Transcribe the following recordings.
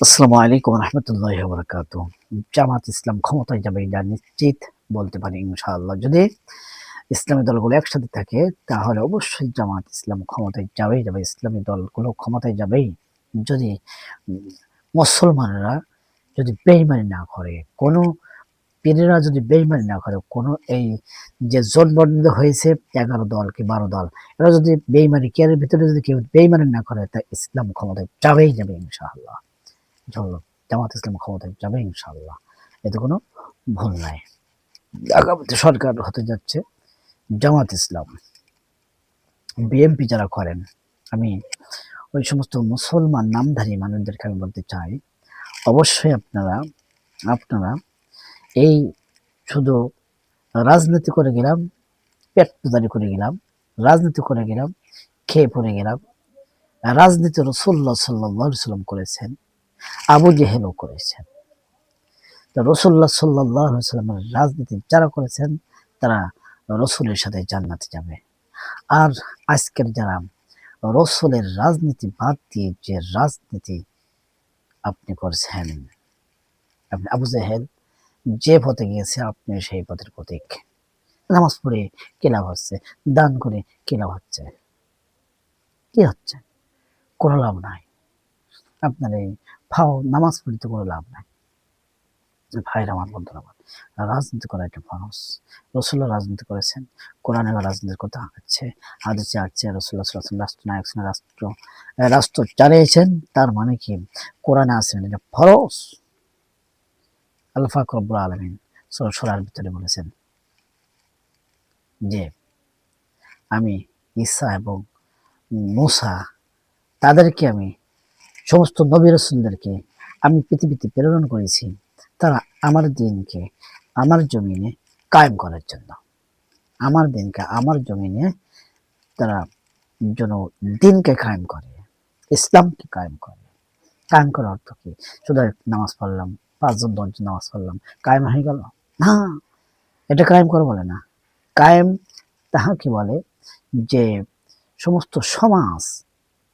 আসসালামু আলাইকুম রহমতুল্লাহ বরকাত জামাত ইসলাম ক্ষমতায় যাবে এটা নিশ্চিত বলতে পারি ইনশাআল্লাহ। যদি ইসলামী দলগুলো একসাথে থাকে, তাহলে অবশ্যই জামাত ইসলাম ক্ষমতায় যাবেই যাবে, ইসলামী দলগুলো ক্ষমতায় যাবেই। যদি মুসলমানরা যদি বেইমানি না করে, কোনো পীরেরা যদি বেইমানি না করে, কোনো এই যে জোটবদ্ধ হয়েছে, এগারো দল কি বারো দল, এরা যদি বেইমানি কেয়ারের ভিতরে যদি কেউ বেইমানি না করে, তা ইসলাম ক্ষমতায় যাবেই যাবে ইনশাআল্লাহ। চলো জামাত ইসলাম ক্ষমতায় যাবে ইনশাল্লাহ এতে কোনো ভুল নাই আগামীতে সরকার হতে যাচ্ছে জামাত ইসলাম বিএমপি যারা করেন আমি ওই সমস্ত মুসলমান নামধারী মানুষদেরকে আমি বলতে চাই অবশ্যই আপনারা আপনারা এই শুধু রাজনীতি করে গেলাম পেট পূজারি করে গেলাম, রাজনীতি করে গেলাম, খেয়ে পড়ে গেলাম রাজনীতি রসুল্লাহ সাল্লাহ সাল্লাম করেছেন। আবু জেহেলও করেছেন। রসুল্লাহ সাল্লাহ সাল্লামের রাজনীতি যারা করেছেন, তারা রসুলের সাথে জান্নাতে যাবে। আর আজকের যারা রসুলের রাজনীতি বাদ দিয়ে যে রাজনীতি আপনি করছেন, আপনি আবু জেহেল যে পথে গিয়েছে, আপনি সেই পথের প্রতীক। নামাজ পড়ে কি লাভ হচ্ছে? দান করে কি লাভ হচ্ছে? কি হচ্ছে? কোনো লাভ নাই। আপনার এই ফাও, নামাজ পড়িতে কোনো লাভ নাই। ভাইর আমার বন্ধুরা রাজনীতি করা একটা ফরস রসুল্লাহ রাজনীতি করেছেন, কোরআনে রাজনীতির কথা আছে, হাদিসে আছে, রসুল্লাহ সাল্লাম রাষ্ট্র নায়ক ছিলেন রাষ্ট্র রাষ্ট্র চালিয়েছেন তার মানে কি? কোরআনে আছেন এটা ফরস আলফা রব্বুল আলমিন সরার ভিতরে বলেছেন যে, আমি ঈসা এবং মুসা, তাদেরকে আমি সমস্ত নবী রসুলদেরকে আমি পৃথিবীতে প্রেরণ করেছি। তারা আমার দিনকে আমার জমিনে কায়েম করার জন্য। আমার দিনকে আমার জমিনে তারা যেন দিনকে কায়েম করে, ইসলামকে কায়েম করে। কায়েম করার অর্থ কি? শুধু নামাজ পড়লাম, পাঁচজন, দশজন নামাজ পড়লাম, কায়েম হয়ে গেল? না, এটা কায়েম করে বলে না। কায়েম তাহাকে বলে যে, সমস্ত সমাজ,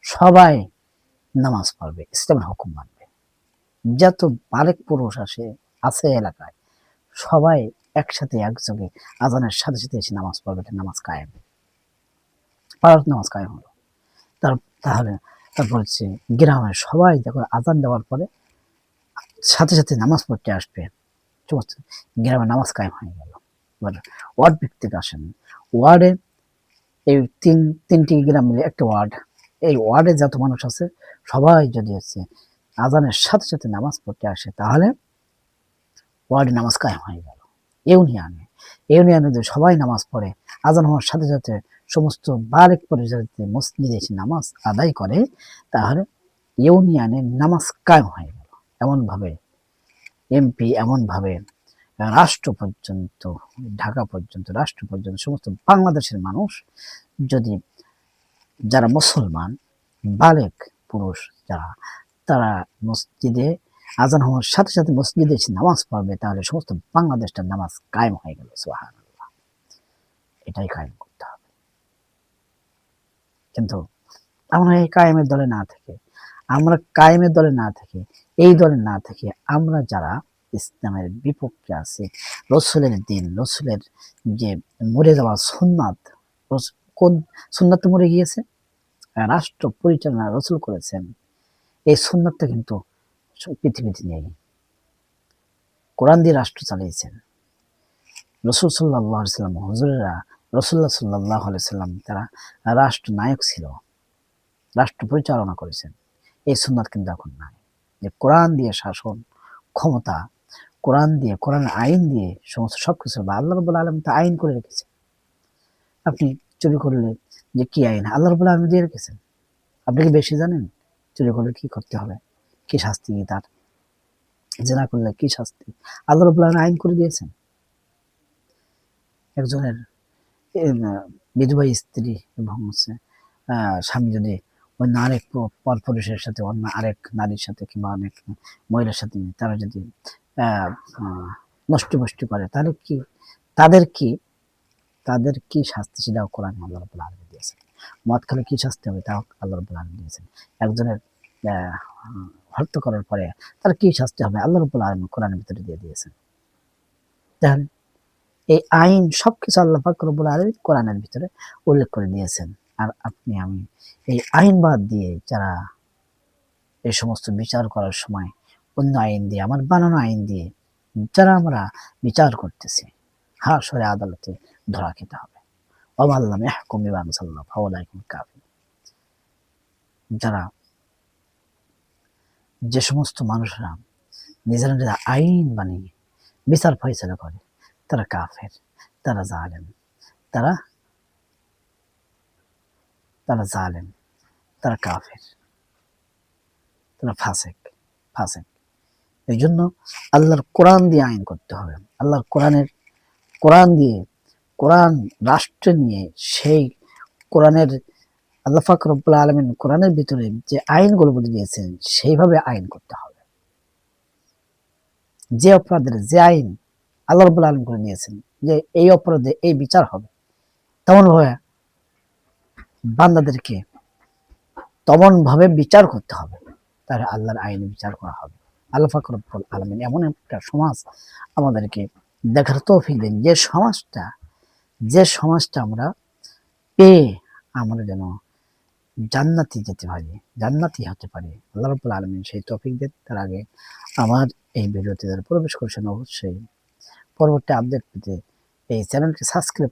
সবাই নামাজ পড়বে, ইসলামের হুকুম মানবে। যত বালেক পুরুষ আসে, আছে এলাকায়, সবাই একসাথে, একযোগে আজানের সাথে সাথে এসে নামাজ পড়বে, এটা নামাজ কায়েম। পাড়ার নামাজ কায়েম হলো। তার, তাহলে তারপর হচ্ছে গ্রামের সবাই যখন আজান দেওয়ার পরে সাথে সাথে নামাজ পড়তে আসবে গ্রামে নামাজ কায়েম হয়ে গেল। এবার ওয়ার্ড ভিত্তিক আসেন। ওয়ার্ডে এই তিন, তিনটি গ্রাম মিলে একটা ওয়ার্ড এই ওয়ার্ডে যত মানুষ আছে, সবাই যদি হচ্ছে আজানের সাথে সাথে নামাজ পড়তে আসে, তাহলে ওয়ার্ডে নামাজ কায়েম হয়ে গেল। ইউনিয়নে ইউনিয়নে যদি সবাই নামাজ পড়ে, আজান হওয়ার সাথে সাথে সমস্ত বারেক পরিচালিত মসজিদে এসে নামাজ আদায় করে, তাহলে ইউনিয়নে নামাজ কায়েম হয়ে গেল। এমনভাবে এমপি, এমনভাবে রাষ্ট্র পর্যন্ত, ঢাকা পর্যন্ত, রাষ্ট্র পর্যন্ত সমস্ত বাংলাদেশের মানুষ যদি যারা মুসলমান, বালেক পুরুষ যারা, তারা মসজিদে আজান হওয়ার সাথে সাথে মসজিদে এসে নামাজ পড়বে, তাহলে সমস্ত বাংলাদেশটার নামাজ কায়েম হয়ে গেল সোহান এটাই কায়েম করতে হবে। কিন্তু আমরা এই কায়েমের দলে না থেকে, আমরা কায়েমের দলে না থেকে, এই দলে না থেকে আমরা যারা ইসলামের বিপক্ষে আছে, রসুলের দিন, রসুলের যে মরে যাওয়া সুন্নাত কোন সুন্নাত মরে গিয়েছে? রাষ্ট্র পরিচালনা রসুল করেছেন, এই সুন্নাতটা কিন্তু পৃথিবীতে নেই। কোরআন দিয়ে রাষ্ট্র চালিয়েছেন। রসুল সাল্লাহ সাল্লাম, হজুরেরা রসুল্লাহ সাল্লাহ সাল্লাম তারা রাষ্ট্র নায়ক ছিল, রাষ্ট্র পরিচালনা করেছেন। এই সুন্নাত কিন্তু এখন নাই। যে কোরআন দিয়ে শাসন ক্ষমতা, কোরআন দিয়ে কোরআন আইন দিয়ে সমস্ত সব কিছু আল্লাহ আলম তা আইন করে রেখেছেন। আপনি চুরি করলে যে কি আইন? আল্লাহ রবুল্লা আলম দিয়ে রেখেছেন। আপনি কি বেশি জানেন চুরি করলে কি করতে হবে? কি শাস্তি তার? জেনা করলে কি শাস্তি? আল্লাহ রবুল্লা আইন করে দিয়েছেন। একজনের বিধবা স্ত্রী এবং হচ্ছে স্বামী যদি অন্য আরেক প- পরপুরুষের সাথে, অন্য আরেক নারীর সাথে কিংবা অনেক মহিলার সাথে তারা যদি নষ্ট করে, তাহলে কি, তাদের কি তাদের কি শাস্তি সেটাও কোরআন আল্লাহ রবুল্লা আলমী দিয়েছেন। মদ খেলে কি শাস্তি হবে তাও আল্লাহ রবুল্লা আলমী দিয়েছেন। একজনের হত্যা করার পরে তার কি শাস্তি হবে আল্লাহ রব্বুল আলম কোরআনের ভিতরে দিয়ে দিয়েছেন। দেখেন, এই আইন সবকিছু আল্লাহ পাক রব্বুল আলম কোরআনের ভিতরে উল্লেখ করে দিয়েছেন। আর আপনি, আমি এই আইন বাদ দিয়ে যারা এই সমস্ত বিচার করার সময় অন্য আইন দিয়ে, আমার বানানো আইন দিয়ে, যারা আমরা বিচার করতেছি হ্যাঁ সরে আদালতে ধরা খেতে হবে। অবাল্লাম এহকুম বিবান সাল্লাহ ফাওলাইকুম কাফি যারা যে সমস্ত মানুষরা নিজেরা নিজেরা আইন বানিয়ে বিচার ফয়সলা করে, তারা কাফের, তারা জালেম, তারা তারা জালেম, তারা কাফের, তারা ফাসেক ফাসেক। এই জন্য আল্লাহর কোরআন দিয়ে আইন করতে হবে। আল্লাহর কোরআনের, কোরআন দিয়ে কোরআন রাষ্ট্র নিয়ে সেই কোরআনের আল্লাহ ফাক রব্বুল আলমিন কোরআনের ভিতরে যে আইনগুলো বলে দিয়েছেন, সেইভাবে আইন করতে হবে। যে অপরাধের যে আইন আল্লাহ রব্বুল আলম করে দিয়েছেন যে এই অপরাধে এই বিচার হবে তেমন ভাবে বান্দাদেরকে তেমন ভাবে বিচার করতে হবে। তাহলে আল্লাহর আইনে বিচার করা হবে। আল্লাহ ফাক রব্বুল আলমিন এমন একটা সমাজ আমাদেরকে দেখার তৌফিক দেন যে সমাজটা যে সমাজটা আমরা পেয়ে আমরা যেন জান্নাতি যেতে পারি, জান্নাতি হতে পারি। আল্লাহ রব্বুল আলমিন সেই টপিক দেন তার আগে আমার এই ভিডিওতে যারা প্রবেশ করছেন অবশ্যই পরবর্তী আপডেট পেতে এই চ্যানেলকে সাবস্ক্রাইব